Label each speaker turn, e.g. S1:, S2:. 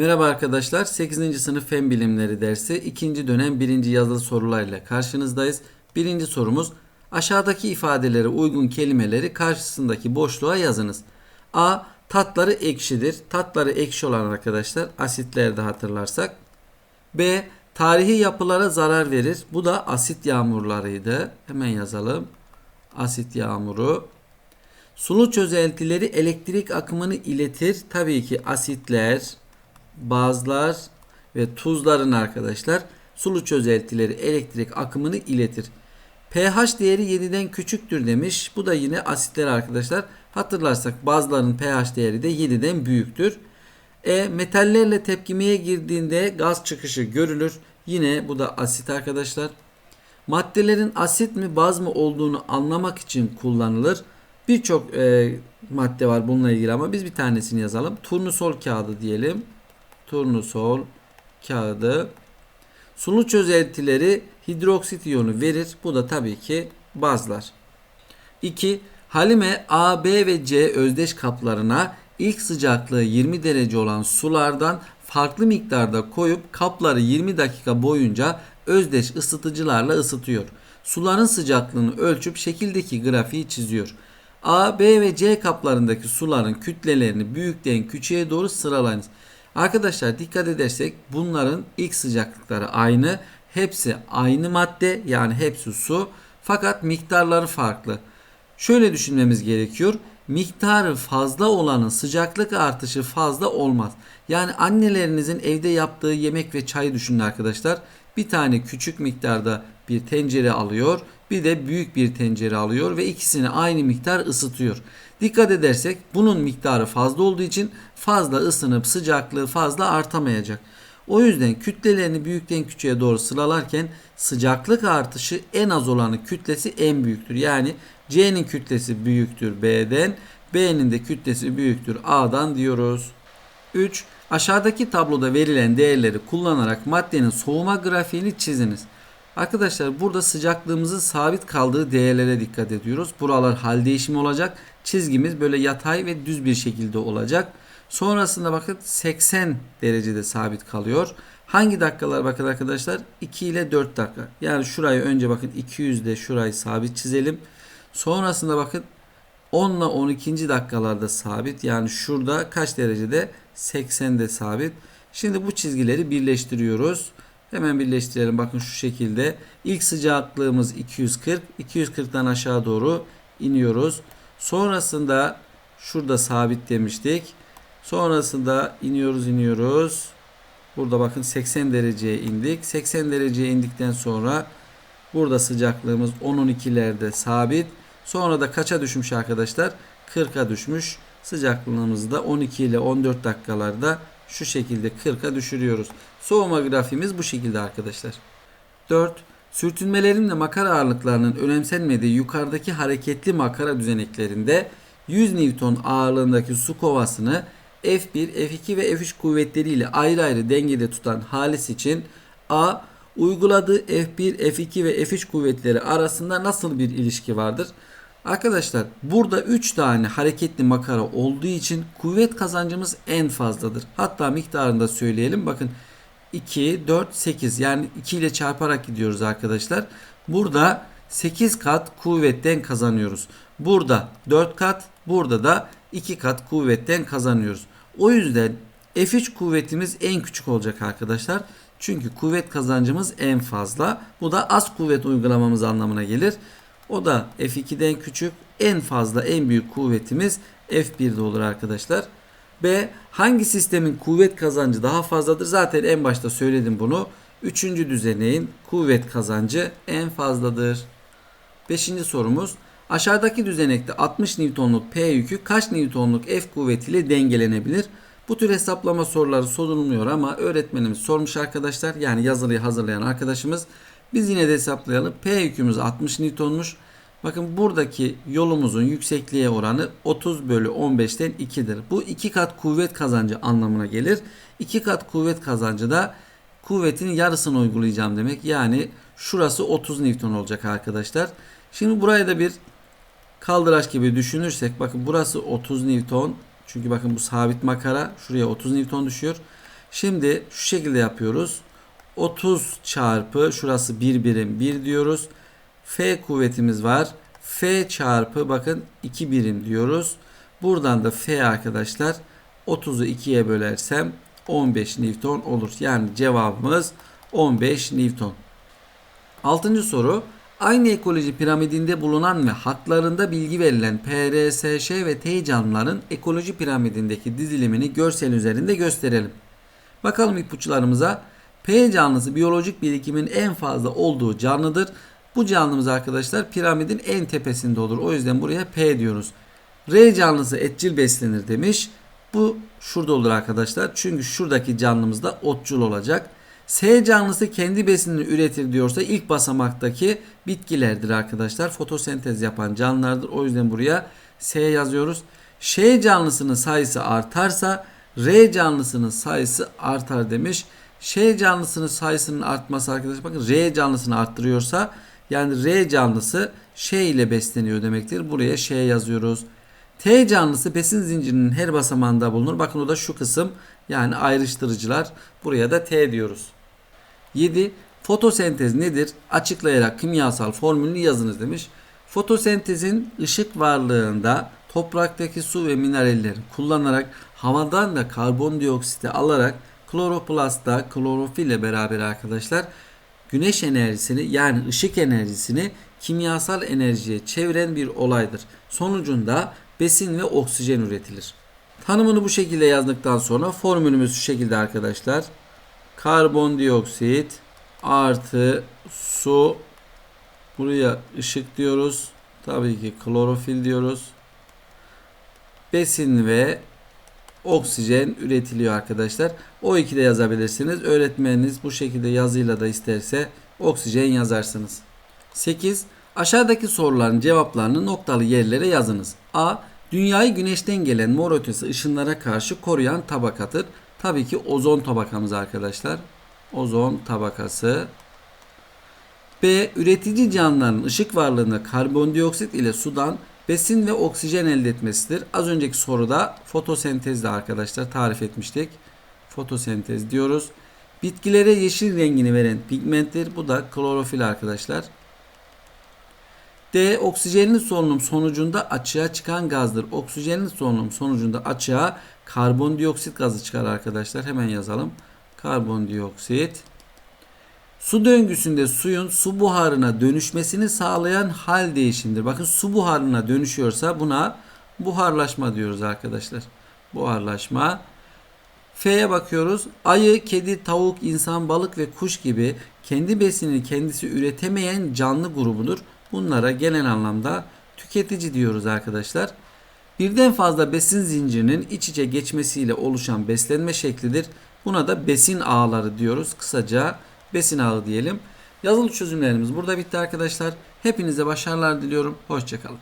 S1: Merhaba arkadaşlar. 8. sınıf Fen Bilimleri dersi 2. dönem 1. yazılı sorularla karşınızdayız. Birinci sorumuz aşağıdaki ifadelere uygun kelimeleri karşısındaki boşluğa yazınız. A. Tatları ekşidir. Tatları ekşi olan arkadaşlar asitlerde hatırlarsak. B. Tarihi yapılara zarar verir. Bu da asit yağmurlarıydı. Hemen yazalım. Asit yağmuru. Sulu çözeltileri elektrik akımını iletir. Tabii ki asitler, bazlar ve tuzların arkadaşlar sulu çözeltileri elektrik akımını iletir. pH değeri 7'den küçüktür demiş. Bu da yine asitler arkadaşlar. Hatırlarsak bazların pH değeri de 7'den büyüktür. E metallerle tepkimeye girdiğinde gaz çıkışı görülür. Yine bu da asit arkadaşlar. Maddelerin asit mi baz mı olduğunu anlamak için kullanılır. Birçok e, madde var bununla ilgili ama biz bir tanesini yazalım. Turnusol kağıdı diyelim. Turnusol kağıdı. Sulu çözeltileri hidroksit iyonu verir. Bu da tabii ki bazlar. 2. Halime A, B ve C özdeş kaplarına ilk sıcaklığı 20 derece olan sulardan farklı miktarda koyup kapları 20 dakika boyunca özdeş ısıtıcılarla ısıtıyor. Suların sıcaklığını ölçüp şekildeki grafiği çiziyor. A, B ve C kaplarındaki suların kütlelerini büyükten küçüğe doğru sıralayınız. Arkadaşlar dikkat edersek bunların ilk sıcaklıkları aynı. Hepsi aynı madde yani hepsi su fakat miktarları farklı. Şöyle düşünmemiz gerekiyor. Miktarı fazla olanın sıcaklık artışı fazla olmaz. Yani annelerinizin evde yaptığı yemek ve çayı düşünün arkadaşlar. Bir tane küçük miktarda bir tencere alıyor, bir de büyük bir tencere alıyor ve ikisini aynı miktar ısıtıyor. Dikkat edersek bunun miktarı fazla olduğu için fazla ısınıp sıcaklığı fazla artamayacak. O yüzden kütlelerini büyükten küçüğe doğru sıralarken sıcaklık artışı en az olanı kütlesi en büyüktür. Yani C'nin kütlesi büyüktür B'den, B'nin de kütlesi büyüktür A'dan diyoruz. 3. Aşağıdaki tabloda verilen değerleri kullanarak maddenin soğuma grafiğini çiziniz. Arkadaşlar burada sıcaklığımızın sabit kaldığı değerlere dikkat ediyoruz. Buralar hal değişimi olacak. Çizgimiz böyle yatay ve düz bir şekilde olacak. Sonrasında bakın 80 derecede sabit kalıyor. Hangi dakikalar bakın arkadaşlar? 2 ile 4 dakika. Yani şurayı önce bakın 200'de şurayı sabit çizelim. Sonrasında bakın 10 ile 12. dakikalarda sabit. Yani şurada kaç derecede? 80'de sabit. Şimdi bu çizgileri birleştiriyoruz. Hemen birleştirelim. Bakın şu şekilde. İlk sıcaklığımız 240. 240'tan aşağı doğru iniyoruz. Sonrasında şurada sabit demiştik. Sonrasında iniyoruz iniyoruz. Burada bakın 80 dereceye indik. 80 dereceye indikten sonra burada sıcaklığımız 10-12'lerde sabit. Sonra da kaça düşmüş arkadaşlar? 40'a düşmüş. Sıcaklığımızı da 12 ile 14 dakikalarda şu şekilde 40'a düşürüyoruz. Soğuma grafiğimiz bu şekilde arkadaşlar. 4. Sürtünmelerin ve makara ağırlıklarının önemsenmediği yukarıdaki hareketli makara düzeneklerinde 100 Newton ağırlığındaki su kovasını F1, F2 ve F3 kuvvetleriyle ayrı ayrı dengede tutan Halis için A. Uyguladığı F1, F2 ve F3 kuvvetleri arasında nasıl bir ilişki vardır? Arkadaşlar burada 3 tane hareketli makara olduğu için kuvvet kazancımız en fazladır. Hatta miktarını da söyleyelim. Bakın 2, 4, 8 yani 2 ile çarparak gidiyoruz arkadaşlar. Burada 8 kat kuvvetten kazanıyoruz. Burada 4 kat, burada da 2 kat kuvvetten kazanıyoruz. O yüzden F3 kuvvetimiz en küçük olacak arkadaşlar. Çünkü kuvvet kazancımız en fazla. Bu da az kuvvet uygulamamız anlamına gelir. O da F2'den küçük. En fazla en büyük kuvvetimiz F1'de olur arkadaşlar. B. Hangi sistemin kuvvet kazancı daha fazladır? Zaten en başta söyledim bunu. Üçüncü düzeneğin kuvvet kazancı en fazladır. Beşinci sorumuz. Aşağıdaki düzenekte 60 Newton'luk P yükü kaç Newton'luk F kuvvetiyle dengelenebilir? Bu tür hesaplama soruları sorulmuyor ama öğretmenimiz sormuş arkadaşlar. Yani yazılıyı hazırlayan arkadaşımız. Biz yine de hesaplayalım. P yükümüz 60 Newton'muş. Bakın buradaki yolumuzun yüksekliğe oranı 30 bölü 15'ten 2'dir. Bu 2 kat kuvvet kazancı anlamına gelir. 2 kat kuvvet kazancı da kuvvetin yarısını uygulayacağım demek. Yani şurası 30 Newton olacak arkadaşlar. Şimdi buraya da bir kaldıraç gibi düşünürsek bakın burası 30 Newton. Çünkü bakın bu sabit makara şuraya 30 Newton düşüyor. Şimdi şu şekilde yapıyoruz. 30 çarpı şurası 1 birim 1 diyoruz. F kuvvetimiz var. F çarpı bakın 2 birim diyoruz. Buradan da F arkadaşlar 30'u 2'ye bölersem 15 Newton olur. Yani cevabımız 15 Newton. Altıncı soru. Aynı ekoloji piramidinde bulunan ve haklarında bilgi verilen PRSŞ ve T canlıların ekoloji piramidindeki dizilimini görsel üzerinde gösterelim. Bakalım ipuçlarımıza. P canlısı biyolojik birikimin en fazla olduğu canlıdır. Bu canlımız arkadaşlar piramidin en tepesinde olur. O yüzden buraya P diyoruz. R canlısı etçil beslenir demiş. Bu şurada olur arkadaşlar. Çünkü şuradaki canlımız da otçul olacak. S canlısı kendi besinini üretir diyorsa ilk basamaktaki bitkilerdir arkadaşlar. Fotosentez yapan canlılardır. O yüzden buraya S yazıyoruz. Ş canlısının sayısı artarsa R canlısının sayısı artar demiş. Ş canlısının sayısının artması arkadaşlar bakın R canlısını arttırıyorsa yani R canlısı Ş ile besleniyor demektir. Buraya Ş yazıyoruz. T canlısı besin zincirinin her basamağında bulunur. Bakın o da şu kısım yani ayrıştırıcılar. Buraya da T diyoruz. 7. Fotosentez nedir? Açıklayarak kimyasal formülünü yazınız demiş. Fotosentezin ışık varlığında topraktaki su ve mineralleri kullanarak havadan da karbondioksiti alarak kloroplastta klorofil ile beraber arkadaşlar güneş enerjisini yani ışık enerjisini kimyasal enerjiye çeviren bir olaydır. Sonucunda besin ve oksijen üretilir. Tanımını bu şekilde yazdıktan sonra formülümüz şu şekilde arkadaşlar. Karbondioksit artı su buraya ışık diyoruz. Tabii ki klorofil diyoruz. Besin ve oksijen üretiliyor arkadaşlar. O iki de yazabilirsiniz. Öğretmeniniz bu şekilde yazıyla da isterse oksijen yazarsınız. 8. Aşağıdaki soruların cevaplarını noktalı yerlere yazınız. A. Dünyayı güneşten gelen mor ötesi ışınlara karşı koruyan tabakadır. Tabii ki ozon tabakamız arkadaşlar. Ozon tabakası. B. Üretici canlıların ışık varlığında karbondioksit ile sudan besin ve oksijen elde etmesidir. Az önceki soruda fotosentezde arkadaşlar tarif etmiştik. Fotosentez diyoruz. Bitkilere yeşil rengini veren pigmenttir. Bu da klorofil arkadaşlar. D. Oksijenli solunum sonucunda açığa çıkan gazdır. Oksijenli solunum sonucunda açığa karbondioksit gazı çıkar arkadaşlar. Hemen yazalım. Karbondioksit. Su döngüsünde suyun su buharına dönüşmesini sağlayan hal değişimdir. Bakın su buharına dönüşüyorsa buna buharlaşma diyoruz arkadaşlar. Buharlaşma. F'ye bakıyoruz. Ayı, kedi, tavuk, insan, balık ve kuş gibi kendi besinini kendisi üretemeyen canlı grubudur. Bunlara genel anlamda tüketici diyoruz arkadaşlar. Birden fazla besin zincirinin iç içe geçmesiyle oluşan beslenme şeklidir. Buna da besin ağları diyoruz. Kısaca besin ağı diyelim. Yazılı çözümlerimiz burada bitti arkadaşlar. Hepinize başarılar diliyorum. Hoşçakalın.